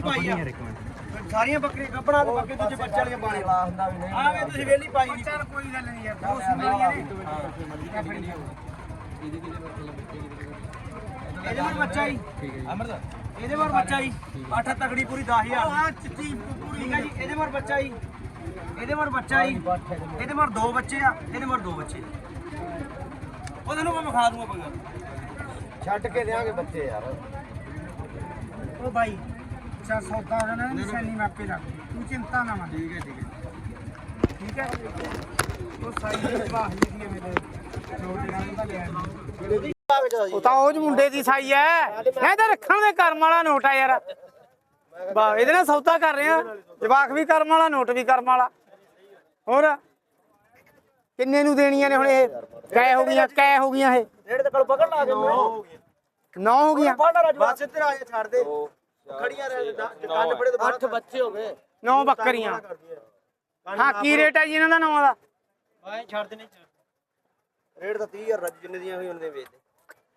ਵੇਲੀ ਪਾਈ ਆ। ਸਾਰੀਆਂ ਬੱਕਰੀਆਂ ਗੱਬਣਾ ਤੇ ਬੱਕਰੀ ਦੂਜੇ ਬੱਚੇ ਵਾਲੀਆਂ ਪਾਣੀ ਆ ਵੇ ਤੁਸੀਂ ਵੇਲੀ ਪਾਈ ਨਹੀਂ ਚੱਲ ਕੋਈ ਗੱਲ ਨਹੀਂ ਯਾਰ ਦੋ ਸੁਣੀਆਂ ਨੇ। ਇਹਦੇ ਮਰ ਬੱਚਾ ਹੀ ਅਮਰਦ ਇਹਦੇ ਮਰ ਬੱਚਾ ਹੀ। ਅੱਠ ਤਗੜੀ ਪੂਰੀ 10000 ਹਾਂ ਚਿੱਟੀ ਪੂਰੀ। ਠੀਕ ਹੈ ਜੀ ਇਹਦੇ ਮਰ ਬੱਚਾ ਹੀ ਇਹਦੇ ਮਰ ਬੱਚਾ ਹੀ ਇਹਦੇ ਮਰ ਦੋ ਬੱਚੇ ਆ ਇਹਦੇ ਮਰ ਦੋ ਬੱਚੇ। ਉਹਦੇ ਨੂੰ ਮੈਂ ਵਿਖਾ ਦੂੰਗਾ ਨੀ। ਛੱਡ ਕੇ ਦੇਾਂਗੇ ਬੱਚੇ ਯਾਰ। ਉਹ ਭਾਈ ਚਾ ਸੌਦਾ ਹੋ ਜਾਣਾ ਨਿਸ਼ਾਨੀ ਮੈਂ ਆਪੇ ਰੱਖ ਤੂੰ ਚਿੰਤਾ ਨਾ ਮੰਨ ਠੀਕ ਹੈ ਠੀਕ ਹੈ। ਠੀਕ ਹੈ? ਉਹ ਸਾਈ ਦੇ ਜਵਾਹ ਲਿਖੀ ਮੇਰੇ ਦਾ ਲਿਆ ਉਹ ਤਾਂ ਉਹ ਮੁੰਡੇ ਦੀ ਸਾਈ ਐ। ਇਹ ਤਾਂ ਰੱਖਣ ਦੇ ਕਰਮ ਵਾਲਾ ਨੋਟ ਆ ਯਾਰ। ਬਾ ਇਹਦੇ ਨਾਲ ਸੌਦਾ ਕਰ ਰਹੇ। ਆ ਜਵਾਕ ਵੀ ਕਰਮ ਵਾਲਾ ਨੋਟ ਵੀ ਕਰਮ ਵਾਲਾ। ਹੋਰ? ਕਿੰਨੇ ਨੂੰ ਦੇਣੀਆਂ ਨੇ ਹੁਣ ਇਹ? ਕੈ ਹੋ ਗਈਆਂ ਕੈ ਹੋ ਗਈਆਂ ਇਹ। ਰੇੜੇ ਤੇ ਕੋਲ ਪਕੜ ਲਾ ਕੇ ਨੋ ਨੌ ਹੋ ਗਈਆਂ। ਬਸ ਇੱਧਰ ਆ ਜਾ ਛੱਡ ਦੇ। ਖੜੀਆਂ ਰਹਿ ਕੰਨ ਫੜੇ ਤੋਂ ਅੱਠ ਬੱਚੇ ਹੋ ਗਏ। ਨੌ ਬੱਕਰੀਆਂ। ਹਾਂ। ਕੀ ਰੇਟ ਹੈ ਜੀ ਇਹਨਾਂ ਦਾ ਨੌਂ ਦਾ? ਮੈਂ ਛੱਡ ਦੇਣੇ ਰੇਟ ਤਾਂ 30000 ਰੱਜ ਜਿੰਨੇ ਦੀਆਂ ਹੋਈ ਉਹਨੇ ਦੇ ਵੇਚਦੇ।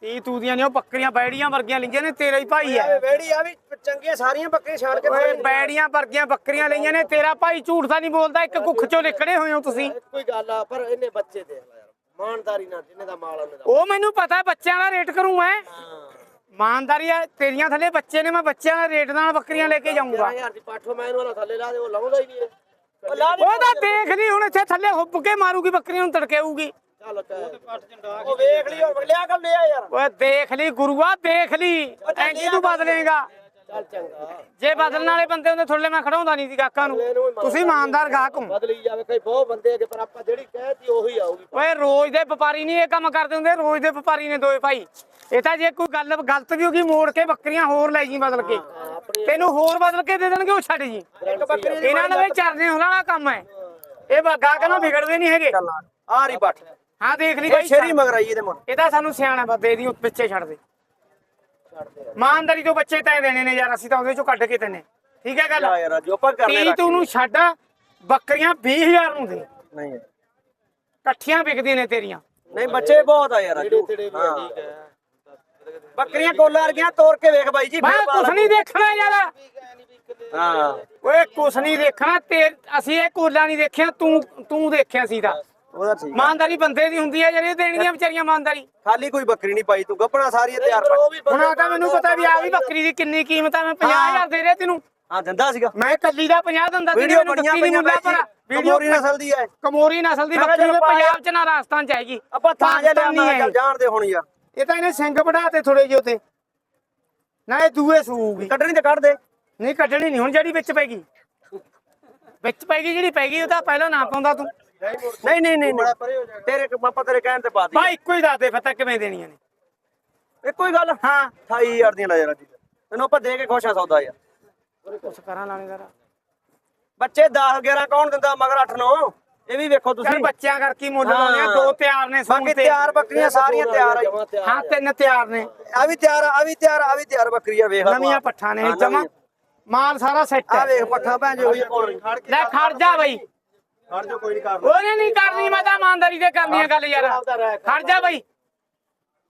ਤੀ ਤੂੰ ਦੀਆਂ ਨੇ ਉਹ ਬੱਕਰੀਆਂ ਬੈੜੀਆਂ ਵਰਗੀਆਂ ਲਿੰਗੀਆਂ ਨੇ ਤੇਰਾ ਹੀ ਭਾਈ ਐ ਵੇੜੀ ਆ ਵੀ ਚੰਗੀਆਂ ਸਾਰੀਆਂ ਬੱਕਰੀਆਂ ਛੱਡ ਕੇ ਓਏ ਬੈੜੀਆਂ ਵਰਗੀਆਂ ਬੱਕਰੀਆਂ ਲਈਆਂ ਨੇ ਤੇਰਾ ਭਾਈ ਝੂਠ ਤਾਂ ਨਹੀਂ ਬੋਲਦਾ ਇੱਕ ਕੁੱਖ ਚੋਂ ਨਿਕਲੇ ਹੋਏ ਹੋ ਤੁਸੀਂ। ਕੋਈ ਗੱਲ ਆ ਪਰ ਇਹਨੇ ਬੱਚੇ ਦੇਖ ਲੈ ਯਾਰ ਇਮਾਨਦਾਰੀ ਨਾਲ ਜਿੰਨੇ ਦਾ ਮਾਲ ਉਹਨੇ ਦਾ ਉਹ ਮੈਨੂੰ ਪਤਾ ਬੱਚਿਆਂ ਦਾ ਰੇਟ ਕਰੂੰ ਮੈਂ। ਇਮਾਨਦਾਰੀ ਹੈ ਤੇਰੀਆਂ ਥੱਲੇ ਬੱਚੇ ਨੇ ਮੈਂ ਬੱਚਿਆਂ ਦਾ ਰੇਟ ਨਾਲ ਬੱਕਰੀਆਂ ਲੈ ਕੇ ਜਾਊਂਗਾ। 10000 ਦੀ ਪਾਠੋ ਮੈਂ ਇਹਨੂੰ ਵਾਲਾ ਥੱਲੇ ਲਾ ਦੇ ਉਹ ਲਾਉਂਦਾ ਹੀ ਨਹੀਂ ਇਹ। ਉਹ ਲਾ ਦੇ ਉਹ ਤਾਂ ਦੇਖ ਲਈ ਹੁਣ ਇੱਥੇ ਥੱਲੇ ਹੁੱਬ ਕੇ ਮਾਰੂਗੀ ਬੱਕਰੀਆਂ ਨੂੰ ਤੜਕੇਊਗੀ। ਚੱਲ ਉਹ ਵੇਖ ਲਈ ਉਹ ਲਿਆ ਕਰ ਲਿਆ ਯਾਰ। ਓਏ ਦੇਖ ਲਈ ਗੁਰੂਆ ਦੇਖ ਲਈ। ਐਂਗੀ ਤੂੰ ਬਦਲੇਗਾ? ਚੱਲ ਚੰਗਾ। ਜੇ ਬਦਲਣ ਵਾਲੇ ਬੰਦੇ ਹੁੰਦੇ ਥੋੜੇ ਮੈਂ ਖੜਾਉਂਦਾ ਨਹੀਂ ਸੀ ਕਾਕਾਂ ਨੂੰ। ਤੁਸੀਂ ਇਮਾਨਦਾਰ ਗਾਹਕ ਹੋ। ਬਦਲੀ ਜਾਵੇ ਕਈ ਬਹੁਤ ਬੰਦੇ ਅਗੇ ਪਰ ਆਪਾਂ ਜਿਹੜੀ ਕਹਿਤੀ ਉਹੀ ਆਊਗੀ। ਓਏ ਰੋਜ਼ ਦੇ ਵਪਾਰੀ ਨਹੀਂ ਇਹ ਕੰਮ ਕਰਦੇ ਹੁੰਦੇ ਰੋਜ਼ ਦੇ ਵਪਾਰੀ ਨੇ ਦੋਏ ਭਾਈ। ਇਹ ਤਾਂ ਜੇ ਕੋਈ ਗੱਲ ਗਲਤ ਵੀ ਹੋਗੀ ਮੋੜ ਕੇ ਬੱਕਰੀਆਂ ਹੋਰ ਲੈ ਜੀ ਬਦਲ ਕੇ। ਤੈਨੂੰ ਹੋਰ ਬਦਲ ਕੇ ਦੇ ਦੇਣਗੇ ਉਹ ਛੱਡ ਜੀ। ਇਹਨਾਂ ਦਾ ਵੀ ਚਰਨੇ ਹੋਣ ਵਾਲਾ ਕੰਮ ਹੈ। ਇਹ ਗਾਹਕ ਨਾਲ ਵਿਗੜਦੇ ਨਹੀਂ ਹੈਗੇ। ਆ ਰਹੀ ਪੱਠ ਹਾਂ ਦੇਖ ਲਈ ਇਹ ਬਾਈ ਸ਼ੇਰੀ ਮਗਰ ਆਈ ਇਹਦੇ ਮੁੰਡ। ਇਹ ਤਾਂ ਸਾਨੂੰ ਸਿਆਣਾ ਬਸ ਦੇ ਪਿੱਛੇ ਛੱਡ ਦੇ। ਇਮਾਨਦਾਰੀ ਤੋਂ ਬੱਚੇ ਤੈ ਦੇਣੇ ਨੇ ਯਾਰ ਅਸੀਂ ਤਾਂ ਉਹਦੇ ਚੋਂ ਕੱਢ ਕੇ ਤੈਨੇ ਠੀਕ ਹੈ ਗੱਲ? ਯਾਰ ਜੋ ਆਪਾਂ ਕਰ ਤੀ ਤੂੰ ਨੂੰ ਛੱਡ ਬੱਕਰੀਆਂ 20000 ਨੂੰ ਦੇ। ਨਹੀਂ ਇਕੱਠੀਆਂ ਵਿਕਦੀਆਂ ਨੇ ਤੇਰੀਆਂ। ਨਹੀਂ ਬੱਚੇ ਬਹੁਤ ਆ ਯਾਰ ਹਾਂ। ਬੱਕਰੀਆਂ ਕੋਲਾਂ ਵਰਗੀਆਂ ਤੋੜ ਕੇ ਵੇਖ ਬਾਈ ਜੀ ਮੈਂ ਕੁਛ ਨਹੀਂ ਦੇਖਣਾ ਯਾਰ। ਹਾਂ। ਓਏ ਕੁਛ ਨਹੀਂ ਦੇਖਣਾ। ਤੇ ਅਸੀਂ ਇਹ ਕੋਲਾ ਨਹੀਂ ਦੇਖਿਆ ਤੂੰ ਤੂੰ ਦੇਖਿਆ ਸੀ ਤਾਂ। ਉਹਦਾ ਠੀਕ ਇਮਾਨਦਾਰੀ ਬੰਦੇ ਦੀ ਹੁੰਦੀ ਹੈ ਜਿਹੜੀ ਦੇਣਗੀਆਂ ਵਿਚਾਰੀਆਂ ਇਮਾਨਦਾਰੀ। ਖਾਲੀ ਕੋਈ ਬੱਕਰੀ ਨਹੀਂ ਪਾਈ ਤੂੰ ਗੱਪਣਾ ਸਾਰੀਆਂ ਤਿਆਰ ਪਾ ਹੁਣ ਆ ਤਾਂ ਮੈਨੂੰ ਪਤਾ ਵੀ ਆ ਵੀ ਬੱਕਰੀ ਦੀ ਕਿੰਨੀ ਕੀਮਤ ਆ ਮੈਂ 50000 ਦੇ ਰਿਹਾ ਤੈਨੂੰ। ਹਾਂ ਦਿੰਦਾ ਸੀਗਾ। ਮੈਂ ਕੱਲੀ ਦਾ 50 ਦਿੰਦਾ ਸੀ ਵੀਡੀਓ ਮੈਨੂੰ ਬਣੀਆਂ ਦਿੱਤੀ ਨੀ ਪਈਆਂ ਮੁੱਲਾ ਪਰ ਵੀਡੀਓ ਕਮੋਰੀ ਨਸਲ ਦੀ ਹੈ ਕਮੋਰੀ ਨਸਲ ਦੀ ਮੈਂ ਕਿਹਾ ਬੱਕਰੀ ਚਲੋ ਪੰਜਾਬ ਚ ਨਾ ਰਾਜਸਥਾਨ ਚ ਆਏਗੀ। ਆਪਾਂ ਤਾਂ ਜੇ ਪਾਕਿਸਤਾਨ ਨਹੀਂ ਚੱਲ ਹੁਣ ਯਾਰ। ਇਹ ਤਾਂ ਇਹਨੇ ਸਿੰਘ ਵਢਾਤੇ ਥੋੜੇ ਜਿਹੇ ਉਤੇ। ਨਾ ਇਹ ਦੂਏ ਸੂਗੀ। ਕੱਢਣੀ ਤੇ ਕੱਢ ਦੇ। ਨਹੀਂ ਕੱਢਣੀ ਨਹੀਂ ਹੁਣ ਜਿਹੜੀ ਵਿੱਚ ਪੈ ਗਈ। ਵਿੱਚ ਪੈ ਗਈ ਜਿਹੜੀ ਪੈ ਗਈ ਉਹ ਤਾਂ ਪਹਿਲਾਂ ਨਾ ਪਾਉਂਦਾ ਤੂੰ। ਨਹੀਂ ਨਹੀਂ ਨਹੀਂ ਨਹੀਂ। ਤੇਰੇ ਪਾਪਾ ਤੇਰੇ ਕਹਿਣ ਤੇ ਪਾ ਦੀ ਬਾ ਇੱਕੋ ਹੀ ਦੱਸ ਦੇ ਫਤਾ ਕਿਵੇਂ ਦੇਣੀਆਂ ਨੇ? ਇੱਕੋ ਹੀ ਗੱਲ ਹਾਂ 28000 ਦੀਆਂ ਲੈ ਜਾ ਰਾਜੂ। ਤੈਨੂੰ ਆਪਾਂ ਦੇ ਕੇ ਖੁਸ਼ ਆ ਸੌਦਾ ਯਾਰ। ਕੁਛ ਕਰਾਂ ਲਾਣੇਦਾਰ ਬੱਚੇ 10 11 ਕੌਣ ਦਿੰਦਾ ਮਗਰ 8 9 ਇਹ ਵੀ ਵੇਖੋ ਤੁਸੀਂ। ਬੱਚਿਆਂ ਕਰਕੇ ਮੁੱਲ ਲਾਉਣੇ ਆ ਦੋ ਤਿਆਰ ਨੇ ਸੂਣ ਬਾਕੀ ਤੇ। ਤਿਆਰ ਬੱਕਰੀਆਂ ਸਾਰੀਆਂ ਤਿਆਰ ਆ। ਹਾਂ ਤਿੰਨ ਤਿਆਰ ਨੇ। ਆ ਵੀ ਤਿਆਰ ਆ ਵੀ ਤਿਆਰ ਆ ਵੀ ਤਿਆਰ ਬੱਕਰੀਆਂ ਵੇਖ ਨਵੀਆਂ ਪੱਠਾਂ ਨੇ ਜਮਾ। ਮਾਲ ਸਾਰਾ ਸੈੱਟ ਆ ਵੇਖ ਪੱਠਾ ਭੈਣ ਜੋ ਹੋਈ ਖੜ ਕੇ ਲੈ ਖੜ ਜਾ ਬਈ। ਜੋ ਕੋਈ ਨਹੀਂ ਕਰ ਉਹਨੇ ਨਹੀਂ ਕਰਨੀ ਮੈਂ ਤਾਂ ਇਮਾਨਦਾਰੀ ਤੇ ਕਰਨੀ ਆ ਗੱਲ ਯਾਰ। ਖੜ ਜਾ ਬਈ।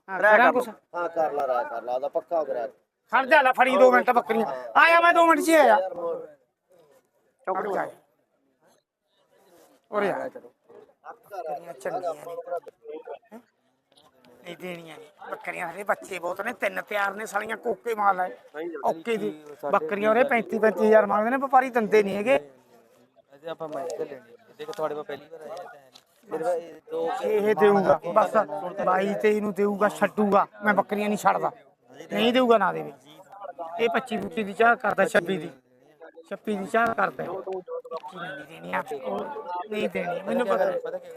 ਹਾਂ ਕਰਾਂ ਕੁਛ। ਹਾਂ ਕਰ ਲਾ ਰਾਜ ਕਰ ਲਾ ਉਹਦਾ ਪੱਕਾ ਹੋ ਗਿਆ ਖੜ ਜਾ ਲੈ ਫੜੀ 2 ਮਿੰਟ ਬੱਕਰੀਆਂ। ਆਇਆ ਮੈਂ 2 ਮਿੰਟ ਚ ਹੀ ਆਇਆ। ਚੌਕੜ ਜਾ। ਉਰੇ ਆ। ਬੱਕਰੀਆਂ ਚੰਗੀਆਂ ਨੇ। ਨਹੀਂ ਦੇਣੀਆਂ ਬੱਕਰੀਆਂ ਹਰੇ ਬੱਚੇ ਬਹੁਤ ਨੇ ਤਿੰਨ ਤਿਆਰ ਨੇ ਸਾਲੀਆਂ ਕੋਕੇ ਮਾਲ ਹੈ। ਓਕੇ ਦੀ। ਬੱਕਰੀਆਂ ਉਰੇ 35 35000 ਮੰਗਦੇ ਨੇ ਵਪਾਰੀ ਦੰਦੇ ਨਹੀਂ ਹੈਗੇ। ਇਹਦੇ ਆਪਾਂ ਮੈਂ ਤੇ ਲੈਣੀ ਦੇਖੋ ਤੁਹਾਡੇ ਕੋਲ ਪਹਿਲੀ ਵਾਰ ਆਇਆ ਤਾਂ ਹੈ ਨਹੀਂ ਮੇਰੇ ਕੋਲ ਇਹ ਦੋ ਇਹ ਦੇਊਗਾ। ਬਸ 22 23 ਨੂੰ ਦੇਊਗਾ ਛੱਡੂਗਾ। ਮੈਂ ਬੱਕਰੀਆਂ ਨਹੀਂ ਛੱਡਦਾ। ਨਹੀਂ ਦੇਊਗਾ ਨਾ ਦੇਵੇ। ਇਹ 25 ਬੁੱਟੀ ਦੀ ਚਾਹ ਕਰਦਾ 26 ਦੀ। 26 ਦੀ ਚਾਹ ਕਰਦਾ। ਇੱਕੀ ਨਹੀਂ ਦੇਣੀ ਆ ਉਹ ਨਹੀਂ ਦੇਣੀ ਮੈਨੂੰ ਪਤਾ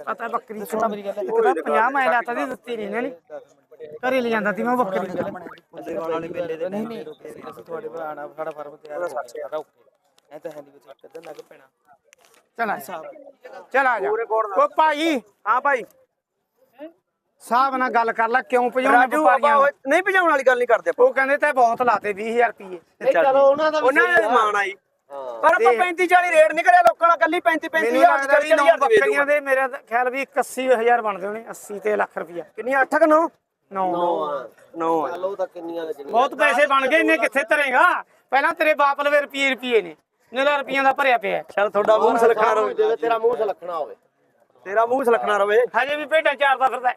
ਪਤਾ ਬੱਕਰੀ ਛੋਟਾ ਇੱਕ ਤਾਂ 50 ਮੈਂ ਲਾਤਾ ਦੀ ਦਿੱਤੀ ਨਹੀਂ ਇਹਨਾਂ ਨੇ। ਘਰੇ ਲੈ ਜਾਂਦਾ ਸੀ ਮੈਂ ਉਹ ਬੱਕਰੀ। ਉਹਦੇ ਵਾਲੇ ਮੇਲੇ ਦੇ ਨਹੀਂ ਨਹੀਂ ਅਸੀਂ ਤੁਹਾਡੇ ਕੋਲ ਆਣਾ ਸਾਡਾ ਫਾਰਮ ਤਿਆਰ ਹੋ ਗਿਆ। ਸਾਡਾ ਓਕੇ। ਐ ਤਾਂ ਹੈ ਨਹੀਂ ਕੁਝ ਕਦੋਂ ਲੱਗ ਪੈਣਾ। ਚਲ ਆ ਚਲ ਆ ਜਾ। ਉਹ ਭਾਈ। ਹਾਂ ਭਾਈ। ਸਾਹਿਬ ਨਾਲ ਗੱਲ ਕਰ ਲੈ ਕਿਉਂ ਭਜਾਉਣੇ ਰਾਜੂ ਵਪਾਰੀਆਂ ਆਪਾਂ ਨੂੰ? ਉਹ- ਨਹੀਂ ਭਜਾਉਣ ਵਾਲੀ ਗੱਲ ਨਹੀਂ ਕਰਦੇ ਆਪਾਂ। ਉਹ ਕਹਿੰਦੇ ਤੇ ਬਹੁਤ ਲਾਤੇ 20000 ਰੁਪਏ ਚਲੋ ਉਹਨਾਂ ਦਾ ਉਹਨਾਂ ਦਾ ਮਾਣ ਆਈ ਪਰ ਆਪਾਂ 35 40 ਰੇਟ ਨਹੀਂ ਕਰਿਆ ਲੋਕਾਂ ਨਾਲ ਕੱਲੀ 35 ਮੈਨੂੰ 35 ਲੱਗਦਾ ਵੀ 40 ਨੌ ਹਜ਼ਾਰ ਦੇ ਬੱਕਰੀਆਂ ਦੇ ਮੇਰੇ ਤਾਂ ਖਿਆਲ ਵੀ 81000 ਬਣਦੇ ਹੋਣੇ 80 ਤੇ ਲੱਖ ਰੁਪਇਆ ਕਿੰਨੀਆਂ 8 ਕਿ 9 9 9 ਚਲੋ ਤਾਂ ਕਿੰਨੀਆਂ ਬਹੁਤ ਪੈਸੇ ਬਣ ਗਏ ਇਹਨੇ ਕਿੱਥੇ ਧਰੇਗਾ? ਪਹਿਲਾਂ ਤੇਰੇ ਬਾਪ ਲਵੇ ਰੁਪਏ ਰੁਪਏ ਨੇ। ਨਿਲਾ ਰੁਪਈਆਂ ਦਾ ਭਰਿਆ ਪਿਆ ਚੱਲ ਤੁਹਾਡਾ ਮੂੰਹ ਸਲਖਣਾ ਰਵੇ। ਤੇਰਾ ਮੂੰਹ ਸਲਖਣਾ ਹੋਵੇ। ਤੇਰਾ ਮੂੰਹ ਸਲਖਣਾ ਰਵੇ। ਹਜੇ ਵੀ ਭੇਡਾਂ ਚਾਰਦਾ ਫਿਰਦਾ ਹੈ।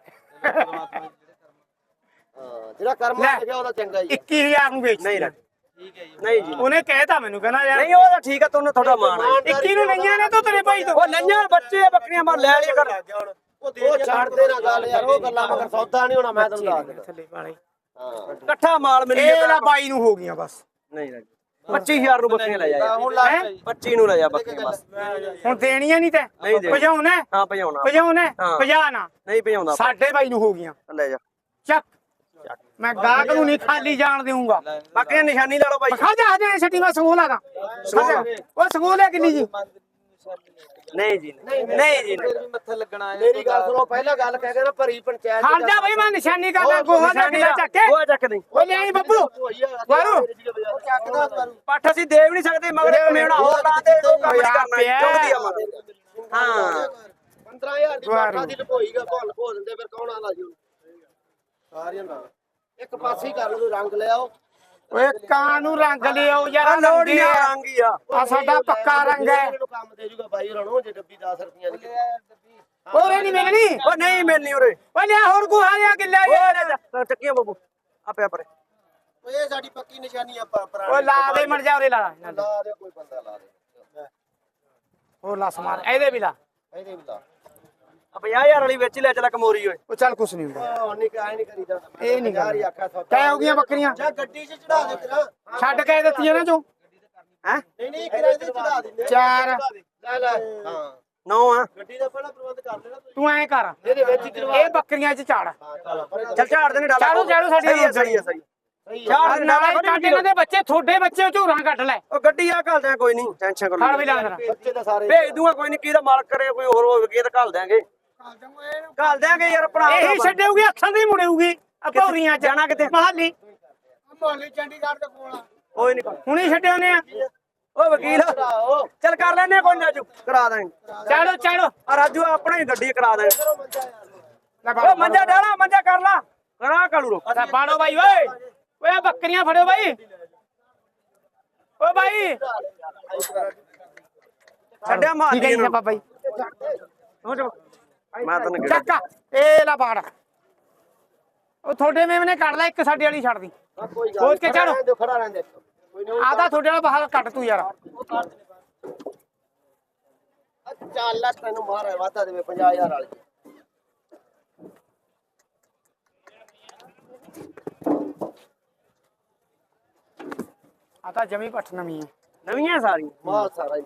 ਹਾਂ ਜਿਹੜਾ ਕਰਮ ਲੈ। ਲਿਖਿਆ ਉਹਦਾ ਚੰਗਾ ਹੀ 21000 ਨੂੰ ਵੇਚ ਨਹੀਂ ਰੱਖ। ਨਹੀਂ ਜੀ। ਉਹਨੇ ਕਹਿਤਾ ਮੈਨੂੰ ਕਹਿੰਦਾ ਯਾਰ ਨਹੀਂ ਉਹ ਤਾਂ ਠੀਕ ਆ ਤੁਹਾਨੂੰ ਤੁਹਾਡਾ ਮਾਣ ਹੈ 21 ਨੂੰ ਲਈਆਂ ਨੇ ਤੂੰ ਤੇਰੇ ਭਾਈ ਤੋਂ। ਉਹ ਨੰਨਿਆਂ ਬੱਚੇ ਆ, ਬੱਕਰੀਆਂ ਮਾਰ ਲੈ ਲਿਆ ਕਰ ਉਹ ਛੱਡ ਦੇ ਨਾ ਗੱਲ ਯਾਰ ਉਹ ਗੱਲਾਂ ਮਗਰ ਸੌਦਾ ਨਹੀਂ ਹੋਣਾ ਮੈਂ ਤੈਨੂੰ ਦੱਸ ਦਿੰਦਾ। ਥੱਲੇ ਵਾਲੇ। ਹਾਂ। ਇਕੱਠਾ ਮਾਲ ਮਿਲ ਇਹ ਲਾ ਬਾਈ ਨੂੰ ਹੋ ਗਈਆਂ ਬਸ। ਨਹੀਂ ਰੱਖ 25000 ਨੂੰ ਬੱਕਰੀਆਂ ਲੈ ਜਾ ਯਾਰ। ਹੈ? 25 ਨੂੰ ਲੈ ਜਾ ਬੱਕਰੀਆਂ ਬਸ। ਹੁਣ ਦੇਣੀਆਂ ਨਹੀਂ ਤੈ? ਨਹੀਂ। ਭਜਾਉਣਾ ਹੈ? ਹਾਂ ਭਜਾਉਣਾ। ਭਜਾਉਣਾ ਹੈ? ਹਾਂ। ਭਜਾ ਨਾ। ਨਹੀਂ ਭਜਾਉਂਦਾ। ਸਾਡੇ ਬਾਈ ਨੂੰ ਹੋ ਗਈਆਂ। ਲੈ ਜਾ। ਚੱਕ। ਮੈਂ ਗਾਹਕ ਨੂੰ ਨਹੀਂ ਖਾਲੀ ਜਾਣ ਦੇਊਂਗਾ। ਬੱਕਰੀਆਂ ਨਿਸ਼ਾਨੀ ਲਾ ਲਓ ਬਾਈ। ਖਾ ਜਾ ਹਜੇ ਛੱਟੀ ਮੈਂ ਸੰਗੋਲਾ ਦਾ। ਉਹ ਸੰਗੋਲ ਹੈ ਕਿੰਨੀ ਜੀ? ਨਹੀਂ ਜੀ ਨਹੀਂ। ਨਹੀਂ ਜੀ ਨਹੀਂ। ਮੱਥੇ ਲੱਗਣਾ ਹੈ ਮੇਰੀ ਗੱਲ ਸੁਣੋ ਪਹਿਲਾਂ ਗੱਲ ਕਹਿ ਕੇ ਨਾ ਭਰੀ ਪੰਚਾਇਤ ਖੜ ਜਾ ਬਈ ਮੈਂ ਨਿਸ਼ਾਨੀ ਕਰਦਾ ਗੋਹਾ ਦਾ ਕਿਲਾ ਚੱਕ ਕੇ। ਉਹ ਚੱਕ ਨਹੀਂ ਉਹ ਲਿਆਈ ਬੱਬੂ ਵਾਰੂ। ਚੱਕਦਾ ਵਾਰੂ ਪੱਠ ਅਸੀਂ ਦੇ ਵੀ ਨਹੀਂ ਸਕਦੇ ਮਗਰ ਇੱਕ ਮੇਣਾ ਹੋਰ ਲਾ ਦੇ ਉਹ ਕੰਮ ਕਰਨਾ। ਚੁੱਕਦੀ ਆ ਮਗਰ। ਹਾਂ। 15000 ਦੀ ਬਾਟਾ ਦੀ ਲਪੋਈਗਾ ਭੁੱਲ ਭੋ ਦਿੰਦੇ ਫਿਰ ਕੌਣ ਆਲਾ ਜੀ ਹੁਣ? ਸਾਰੀਆਂ ਨਾਲ ਇੱਕ ਪਾਸੇ ਹੀ ਕਰ ਲਓ ਰੰਗ ਲੈ ਆਓ। ਓਏ ਕਾਂ ਨੂੰ ਰੰਗ ਲਿਆਓ ਯਾਰ ਲੋੜ ਰੰਗੇ ਆ। ਰੰਗ ਹੀ ਆ। ਆ ਸਾਡਾ ਪੱਕਾ ਰੰਗ ਹੈ। ਇਹਨੂੰ ਕੰਮ ਦੇ ਜੂਗਾ ਬਾਈ ਰਣੋ ਜੇ ਡੱਬੀ 10 ਰੁਪਈਆਂ ਦੀ ਉਹਰੇ ਨਹੀਂ ਮਿਲਣੀ। ਉਹ ਨਹੀਂ ਮਿਲਣੀ ਉਰੇ। ਓ ਲਿਆ ਹੋਰ ਲਿਆ ਕਿੱਲਾ ਉਹ ਯਾਰ ਚੱਕੀਆਂ ਬੱਬੂ। ਆਪੇ ਆਪਰੇ ਓਏ ਸਾਡੀ ਪੱਕੀ ਨਿਸ਼ਾਨੀ ਆ ਪੁਰਾਣੀ ਓ ਲਾ ਦੇ ਮਰ ਜਾ ਉਰੇ ਲਾ। ਲਾ। ਦੇ ਕੋਈ ਬੰਦਾ ਲਾ ਦੇ। ਹੋਰ ਲਾ ਸਮਾਨ ਇਹਦੇ ਵੀ ਲਾ। ਇਹਦੇ ਵੀ ਲਾ। 50000 ਵਾਲੀ ਵਿੱਚ ਲੈ ਚਲਾ ਕਮੋਰੀ ਓਏ। ਉਹ ਚੱਲ ਕੁਛ ਨਹੀਂ ਹੁੰਦਾ। ਉਹ ਨਹੀਂ ਕਾਹ ਨਹੀਂ ਕਰੀਦਾ ਇਹ ਨਹੀਂ ਯਾਰ ਹੀ ਗੱਲ ਆਖਿਆ ਸੌਦਾ। ਕਹਿ ਹੋ ਗਈਆਂ ਬੱਕਰੀਆਂ? ਜਾਂ ਗੱਡੀ 'ਚ ਚੜਾ ਦੇ ਕਰਾ ਛੱਡ ਕੇ ਦਿੱਤੀਆਂ ਨਾ ਚੋਂ ਹੈ? ਨਹੀਂ ਨਹੀਂ ਕਿਰਾਏ ਤੇ ਚੜਾ ਦਿੰਦੇ ਚਾਰ। ਲੈ ਲੈ। ਹਾਂ। ਨੌ ਆ। ਗੱਡੀ ਦਾ ਪਹਿਲਾਂ ਪ੍ਰਬੰਧ ਕਰ ਲੈਣਾ ਤੁਸੀਂ। ਤੂੰ ਐਂ ਕਰ। ਇਹਦੇ ਵਿੱਚ ਹੀ ਕਰਵਾ। ਇਹ ਬੱਕਰੀਆਂ 'ਚ ਝਾੜ। ਹਾਂ ਚੱਲ ਪਰ ਚੱਲ ਝਾੜ ਦੇ ਨੇ ਡਾਲਾ। ਚਾੜੋ, ਚਾੜੋ ਸਾਡੀ ਸਹੀ ਆ ਸਹੀ ਆ ਸਹੀ ਸਹੀ ਝਾੜ ਆਹ ਦੇ ਨਾਲੇ ਡਾਲਾ ਕੱਟ ਇਹਨਾਂ ਦੇ ਬੱਚੇ ਤੁਹਾਡੇ ਬੱਚੇ ਝੂਰਾਂ ਕੱਢ ਲੈ। ਉਹ ਗੱਡੀ ਆ ਘੱਲ ਦਿਆਂ ਕੋਈ ਨਹੀਂ ਟੈਨਸ਼ਨ ਕਰੋ। ਵੀ ਲਾ ਅੰਦਰ ਬੱਚੇ ਤਾਂ ਸਾਰੇ ਭੇਜ ਦੂੰਗਾ ਕੋਈ ਨਹੀਂ ਕਿਹਦਾ ਮਾਲਕ ਕਰੇ ਕੋਈ ਹੋਰ ਹੋਵੇ ਤਾਂ ਘੱਲ ਦਿਆਂਗੇ। ਘੱਲ ਦਿਆਂਗੇ ਯਾਰ ਭਰਾ ਇਹੀ ਛੱਡੇਊਗੀ ਅੱਖਾਂ ਦੀ ਮੁੜੇਊਗੀ। ਆ ਭੌਰੀਆਂ ਜਾਣਾ ਕਿੱਥੇ? ਮਹਾਲੀ। ਕੋਈ ਨਹੀਂ ਹੁਣੀ ਛੱਡੇ ਉਹਨੇ ਆ। ਓ ਵਕੀਲ। ਚੱਲ ਕਰ ਲੈਨੇ ਕੋਈ ਨਾ ਰਾਜੂ ਕਰਾ ਦਾਂਗੇ ਚਾੜੋ ਚਾੜੋ ਆ ਰਾਜੂ ਆਪਣਾ ਹੀ ਗੱਡੀ ਕਰਾ ਦਾਂਗੇ ਲੈ ਓ ਮੰਜਾ ਡਾਲਾ ਮੰਜਾ ਕਰ ਲਾ। ਕਰਾ ਕਾਲੂ ਅੱਛਾ ਬਾੜੋ ਬਾਈ ਓਏ। ਓਏ ਬੱਕਰੀਆਂ ਫੜੋ ਬਾਈ। ਓ ਬਾਈ। ਛੱਡਿਆ ਮਾਰ ਜੀ ਬਾਬਾ ਬਾਈ। ਮੈਂ ਤੈਨੂੰ ਚੱਕਾ ਇਹ ਲਾ ਬਾੜ ਉਹ ਤੁਹਾਡੇ ਮੇਮ ਨੇ ਕੱਢ ਲੈ ਇੱਕ ਸਾਡੇ ਵਾਲੀ ਛੱਡ ਦੀ। ਕੋਈ ਸੋਚ ਕੇ ਚੜੋ। ਦਿਓ ਖੜਾ ਰਹਿੰਦੇ ਕੋਈ ਨਹੀਂ ਆਦਾ ਤੁਹਾਡੇ ਵਾਲਾ ਬਾਹਰ ਕੱਢ ਤੂੰ ਯਾਰ। ਚੱਲ ਲੈ ਤੈਨੂੰ ਮਾਰ ਵਾਤਾ ਦੇਵੇ 50000 ਵਾਲੀ। ਆ ਤਾਂ ਜਮੀ ਪੱਠ ਨਵੀਂ ਹੈ। ਨਵੀਆਂ ਸਾਰੀਆਂ? ਮਾਲ ਸਾਰਾ ਹੀ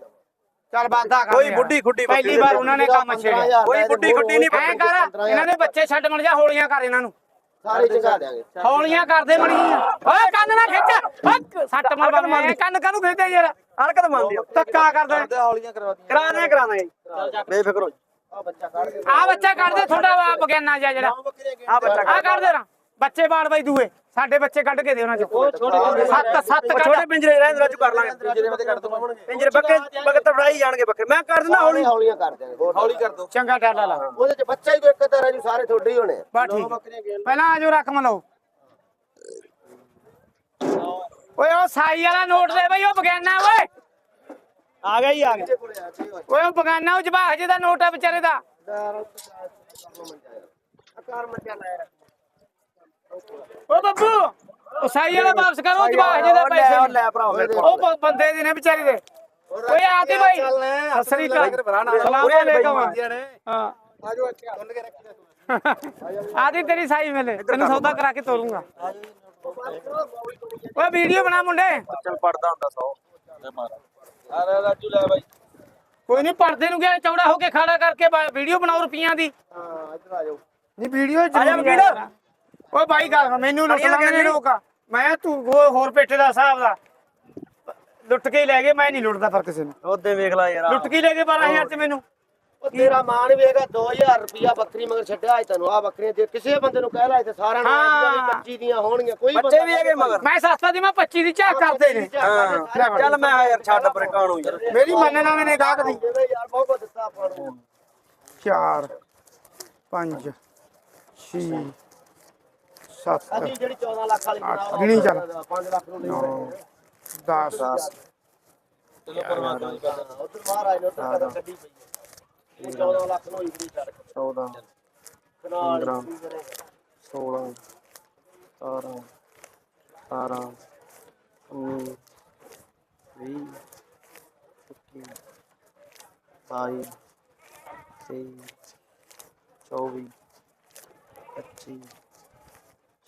ਚੱਲ ਬਾਦਾ ਕਰ ਕੋਈ। ਬੁੱਢੀ ਖੁੱਡੀ ਪਹਿਲੀ ਵਾਰ ਉਹਨਾਂ ਨੇ ਕੰਮ ਛੇੜਿਆ। ਕੋਈ ਬੁੱਢੀ ਖੁੱਡੀ ਨਹੀਂ ਐ ਕਰ ਇਹਨਾਂ ਦੇ ਬੱਚੇ ਛੱਡ ਮਣ ਜਾ ਹੌਲੀਆਂ ਕਰ ਇਹਨਾਂ ਨੂੰ। ਸਾਰੇ ਚੰਗਾ ਦੇਾਂਗੇ ਹੌਲੀਆਂ ਕਰਦੇ ਮਣੀ ਓਏ ਕੰਨ ਨਾ ਖਿੱਚ। ਓਏ ਸੱਟ ਮਾਰ ਬਾਬਾ ਕੰਨ ਕਾਹਨੂੰ ਖਿੱਚਦੇ ਯਾਰ? ਹਰਕਤ ਮੰਨਦੀ ਆ ਧੱਕਾ ਕਰਦਾ। ਹੌਲੀਆਂ ਕਰਵਾ ਦੀ ਕਰਾ ਦੇ ਕਰਾ ਦਾਂਗੇ ਬੇਫਿਕਰ ਹੋ ਆ ਬੱਚਾ ਕੱਢ ਦੇ। ਆ ਤੁਹਾਡਾ ਵਾ ਬਗਿਆਨਾ ਜਿਹਾ ਜਿਹੜਾ। ਆ ਬੱਚਾ ਆ ਕੱਢਦੇ ਨਾ ਬੱਚੇ ਬਾੜ ਬਾਈ ਦੂਏ ਸਾਡੇ ਬੱਚੇ ਕੱਢ ਕੇ ਦੇ ਉਹਨਾਂ ਚੋਂ। ਸੱਤ ਸੱਤ ਛੋਟੇ ਪਿੰਜਰੇ ਰਹਿਣ ਰਾਜੂ ਕਰ ਲਾਂਗੇ। ਜਿਹੜੇ ਮਤੇ ਕੱਢ ਦੂੰਗਾ। ਪਿੰਜਰੇ ਬੱਕੇ ਬੱਕੇ ਤੜਾਈ ਜਾਣਗੇ ਬੱਕਰੇ। ਮੈਂ ਕਰ ਦਿੰਦਾ ਹੌਲੀ। ਹੌਲੀਆਂ ਕਰ ਦਿਆਂਗੇ ਹੌਲੀ ਕਰ ਦੋ ਚੰਗਾ ਟਾਲਾ ਲਾ ਉਹਦੇ ਚ ਬੱਚਾ ਹੀ ਕੋਈ ਇੱਕ ਤਰ੍ਹਾਂ ਜੀ ਸਾਰੇ ਤੁਹਾਡੇ ਹੀ ਹੋਣੇ ਆ। ਬਾ ਠੀਕ। ਪਹਿਲਾਂ ਆਜੋ ਰਕਮ ਲਓ। ਓਏ ਉਹ ਸਾਈ ਵਾਲਾ ਨੋਟ ਦੇ ਬਈ ਉਹ ਬਗਾਨਾ ਓਏ। ਆ ਗਿਆ ਹੀ ਆ ਗਿਆ। ਓਏ ਉਹ ਬਗਾਨਾ ਉਹ ਜਵਾਹ ਜਿਹਦਾ ਨੋਟ ਹੈ ਵਿਚਾਰੇ ਦਾ। ਆਕਾਰ ਮੱਚਾ ਲੈ ਓ ਬੱਬੂ ਉਹ ਸਾਈ ਵਾਲਾ ਵਾਪਸ ਕਰੋ ਜਵਾਹ ਜਿਹਦਾ ਉਹ ਪੈਸੇ ਉਹ ਲੈ ਭਰਾ ਉਹ ਬ- ਬੰਦੇ ਦੇ ਨੇ ਵਿਚਾਰੇ ਦੇ। ਓਏ ਆਤੀ ਬਾਈ। ਸਤਿ ਸ੍ਰੀ ਅਕਾਲ। ਸਲਾਮ ਆ ਅਲੈਕਮ। ਹਾਂ। ਆਦੀ ਤੇਰੀ ਸਾਈ ਮਿਲੇ ਤੈਨੂੰ ਸੌਦਾ ਕਰਾ ਕੇ ਤੋਰੂੰਗਾ। ਓਏ ਵੀਡੀਓ ਬਣਾ ਮੁੰਡੇ। ਚੱਲ ਪੜਦਾ ਹੁੰਦਾ 100 ਅਰੇ ਰਾਜੂ ਲੈ ਬਾਈ। ਕੋਈ ਨਹੀਂ ਪਰਦੇ ਨੂੰ ਗਿਆ ਚੌੜਾ ਹੋ ਕੇ ਖੜਾ ਕਰਕੇ ਵੀਡੀਓ ਬਣਾਓ ਰੁਪਈਆਂ ਦੀ। ਹਾਂ ਇੱਧਰ ਆ ਜਾਓ। ਨਹੀਂ ਵੀਡੀਓ ਆ ਜਾ ਜ਼ਰੂਰੀ ਵਕੀਲ। ਓਏ ਬਾਈ ਗੱਲ ਮੈਨੂੰ ਲੁੱਟ ਲਾਂਗੇ ਕਹਿੰਦੇ ਲੋਕ। ਮੈਂ ਤੂੰ ਉਹ ਹੋਰ ਪੇਟੇ ਦਾ ਹਿਸਾਬ ਦਾ ਲੁੱਟ ਕੇ ਹੀ ਲੈ ਗਏ ਮੈਂ ਨਹੀਂ ਲੁੱਟਦਾ ਪਰ ਕਿਸੇ ਨੂੰ। ਉਹਦੇ ਵੇਖ ਲੈ ਯਾਰ। ਲੁੱਟ ਕੇ ਹੀ ਲੈ ਗਏ 12000 ਚ ਮੈਨੂੰ। ਉਹ ਤੇਰਾ ਮਾਣ ਵੀ ਹੈਗਾ 2000 ਰੁਪਿਆ ਬੱਕਰੀ ਮਗਰ ਛੱਡਿਆ ਅੱਜ ਤੈਨੂੰ। ਆ ਬੱਕਰੀਆਂ ਜੇ ਕਿਸੇ ਬੰਦੇ ਨੂੰ ਕਹਿ ਲਾਏ ਤੇ ਸਾਰਿਆਂ ਨੂੰ ਹਾਂ। ਆਖੀਆਂ ਵੀ 25 ਦੀਆਂ ਹੋਣਗੀਆਂ ਕੋਈ ਬੱਚੇ ਵੀ ਹੈਗੇ ਮਗਰ। ਮੈਂ ਸਸਤਾ ਦੀ ਮੈਂ 25 ਦੀ ਝਾਕ ਕਰਦੇ ਨੇ। ਹਾਂ ਚੱਲ ਮੈਂ ਯਾਰ ਛੱਡ ਪਰੇ ਕਾਣੂ ਯਾਰ। ਮੇਰੀ ਮੰਨਣਾ ਮੈਨੇ ਗਾਹਕ ਦੀ ਯਾਰ ਬਹੁਤ ਕੁਝ ਦਿੱਤਾ ਆਪਾਂ ਨੂੰ। 4 5 6 7 ਅਸੀਂ ਜਿਹੜੀ 14 ਲੱਖ ਵਾਲੀ ਅੱਠ, ਗਿਣੀ ਚੱਲ। 5 ਲੱਖ ਨੂੰ ਲਈ 10 ਉਧਰ ਬਾਹਰ ਆਏ ਨੇ ਉਧਰ ਕਦਰ ਗੱਡੀ ਪਈ ਹੈ। 14 ਲੱਖ ਨੂੰ ਵੀ ਚੜ 14 ਕਨਾਲ 15 16 17 18 19 20 21 22 23 24 25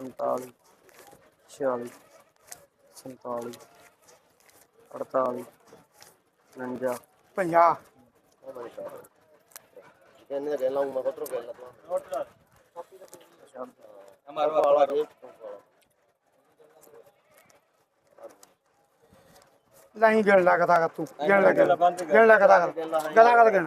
ਪੰਤਾਲੀ ਛਿਆਲੀ ਸੰਤਾਲੀ ਅੜਤਾਲੀ ਉਣੰਜਾ। 50 ਇਹਨੇ ਕਹਿ ਲਾਉਂ ਮੈਂ ਕਤਰੋ ਤੂੰ ਹਮਾਰਾ ਵਾਲਾ ਨਹੀਂ ਕਰ ਤੂੰ। ਗਿਣ ਲੱਗਦਾ ਗਿਣ ਲੱਗਦਾ ਕਰ। ਗੱਲਾਂ ਕਰ ਗਿਣ।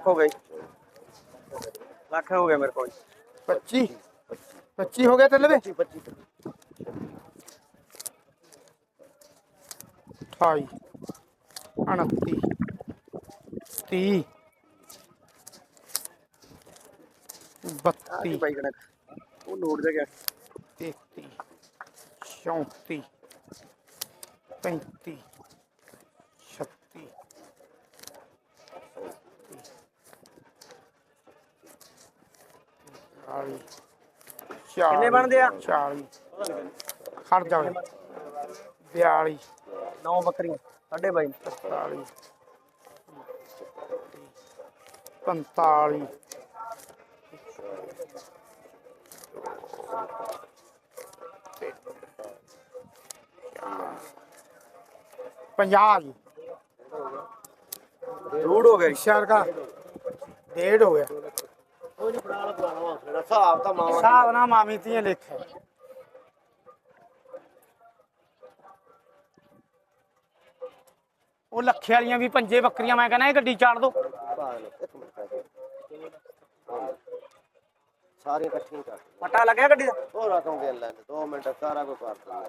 ਲੱਖ ਹੋ ਗਈ ਲੱਖ ਹੋ ਗਿਆ ਮੇਰੇ ਕੋਲ 25 25 ਹੋ ਗਿਆ ਤੇ ਲਵੇ 25 28 29 30 32 ਬਾਈ ਕਣਕ ਉਹ ਨੋਟ ਦੇ ਗਿਆ 40 ਕਿੰਨੇ ਬਣਦੇ ਆ? 40 ਖੜ ਜਾ 42 ਨੌ ਬੱਕਰੀਆਂ। ਸਾਢੇ ਬਾਈ। 45 45 50 ਜੀ ਰੂੜ ਹੋ ਗਿਆ ਸ਼ਹਿਰ ਦਾ ਡੇਢ ਹੋ ਗਿਆ। ਉਹ ਨਹੀਂ ਬਣਾ ਲਾ ਪੁਰਾਣਾ ਹੌਸਲਾ ਹਿਸਾਬ ਤਾਂ ਮਾਵਾ ਹਿਸਾਬ ਨਾਲ ਮਾਮੀ ਤੀਆਂ ਲਿਖੇ ਉਹ ਲੱਖੇ ਵਾਲੀਆਂ ਵੀ ਪੰਜੇ ਬੱਕਰੀਆਂ ਮੈਂ ਕਹਿੰਦਾ ਇਹ ਗੱਡੀ ਚਾੜ ਦੋ ਇੱਕ ਮਿੰਟ ਪੈ ਸਾਰੀਆਂ ਇਕੱਠੀਆਂ ਕਰ ਪਟਾ ਲੱਗਿਆ ਗੱਡੀ ਦਾ ਉਹ ਰਕਮ ਦੇ ਲੈਂਦੇ 2 ਮਿੰਟ ਸਾਰਾ ਕੁਝ ਕਰ ਦਿੰਦੇ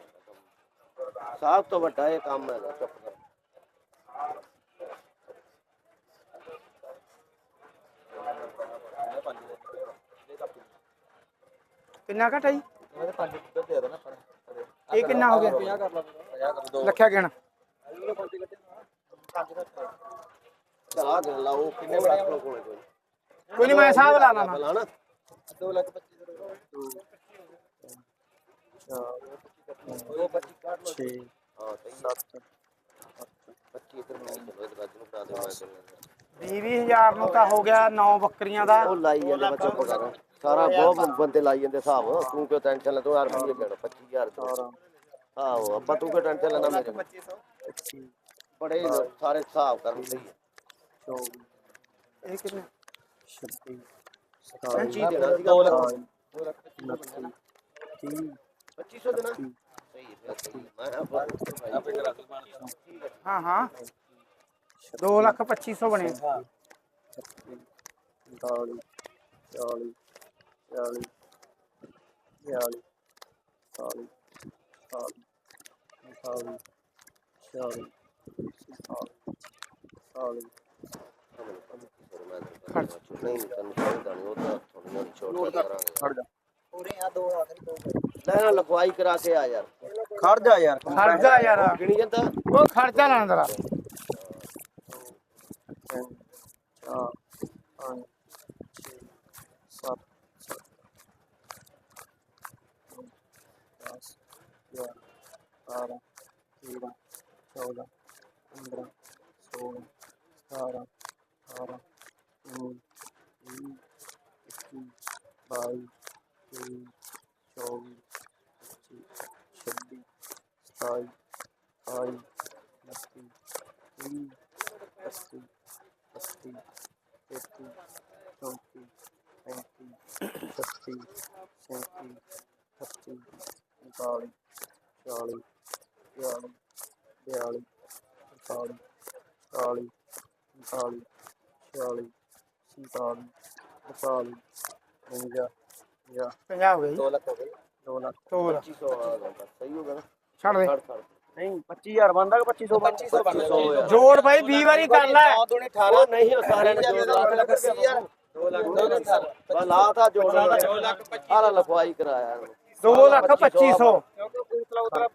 ਸਭ ਤੋਂ ਵੱਡਾ ਇਹ ਕੰਮ ਹੈਗਾ ਚੁੱਪ ਕਰ ਕਿੰਨਾ ਘਟਾ ਜੀ? ਇਹਦੇ ਪੰਜ ਦੁੱਧ ਦੇ ਦੇਣਾ ਪਰ ਇਹ ਕਿੰਨਾ ਹੋ ਗਿਆ? 50 ਕਰ ਲਾ 50 ਕਰ ਦੋ। ਲੱਖਿਆ ਗਿਣ ਚਲਾ ਦੇ ਲਾ ਉਹ ਕਿੰਨੇ ਬੜਾ ਕੋਲ ਕੋਲ ਕੋਈ? ਕੋਈ ਨਹੀਂ ਮੈਂ ਹਿਸਾਬ ਲਾ ਲਾਣਾ। ਲਾ ਨਾ 2 ਲੱਖ 25 ਦੇ। ਦੋ। ਚਾਰ 6 ਹਾਂ ਸਹੀ 7 25 ਇਧਰ ਬਣਾਈ ਚਲੋ ਇਧਰ ਅੱਜ ਨੂੰ ਬਣਾ ਦੇ ਮੈਂ ਚੱਲਣਾ 20000 ਨੂੰ ਤਾਂ ਹੋ ਗਿਆ 9 ਬੱਕਰੀਆਂ ਦਾ। ਉਹ ਲਾਈ ਜਾਂਦੇ ਬੱਚੇ ਚੁੱਪ ਕਰ ਸਾਰਾ ਬਹੁਤ ਬੰਦੇ ਲਾਈ ਜਾਂਦੇ ਹਿਸਾਬ। ਤੂੰ ਕਿਉਂ ਟੈਨਸ਼ਨ ਲੈ ਤੂੰ ਯਾਰ ਰੁਪਏ ਲੈਣਾ 25000 18 ਆਹੋ ਅੱਬਾ ਤੂੰ ਕਿਉਂ ਟੈਨਸ਼ਨ ਲੈਣਾ ਮੇਰੇ 25 ਬੜੇ ਸਾਰੇ ਹਿਸਾਬ ਕਰਨ 24 ਇਹ ਕਿੰਨੇ? 26 25 27 ਦੇਣਾ ਸੀਗਾ 2 ਲੱਖ 29 30 2500 ਦੇਣਾ? ਸਹੀ ਹੈ ਹਾਂ। ਹਾਂ 2 ਲੱਖ 2500 ਬਣੇ। 36 39 40 40 42 40 40 40 40 40 40 ਮੈਂ ਤੈਨੂੰ ਕਹਿੰਦਾ ਨਹੀਂ ਤੈਨੂੰ ਚਾਹੀਦਾ ਨਹੀਂ ਉਹ ਤਾਂ ਥੋੜੀਆਂ ਦੀ ਛੋਟ ਕਰਾਂਗੇ ਖੜ ग्यारह बारह तेरह चौदह पंद्रह सोलह सतारह अठारह उन्नीस बीस इक्कीस बाईस तेईस चौबीस पच्चीस छब्बीस सताईस अठाईस उनतीस तीस अस्सी अस्सी तैतीस चौंतीस पैंतीस छत्तीस सैंतीस छत्तीस उनतालीस 40 42 43 ਬਣਦਾ ਕਿ 2500 2500 ਜੋੜ ਭਾਈ ਵਾਰੀ ਕਰ ਲੈ। ਲਾ ਤਾ ਜੋੜ। ਲਾ 2 ਲੱਖ ਲਫਾਈ ਕਰਾਇਆ। 2 ਲੱਖ 2500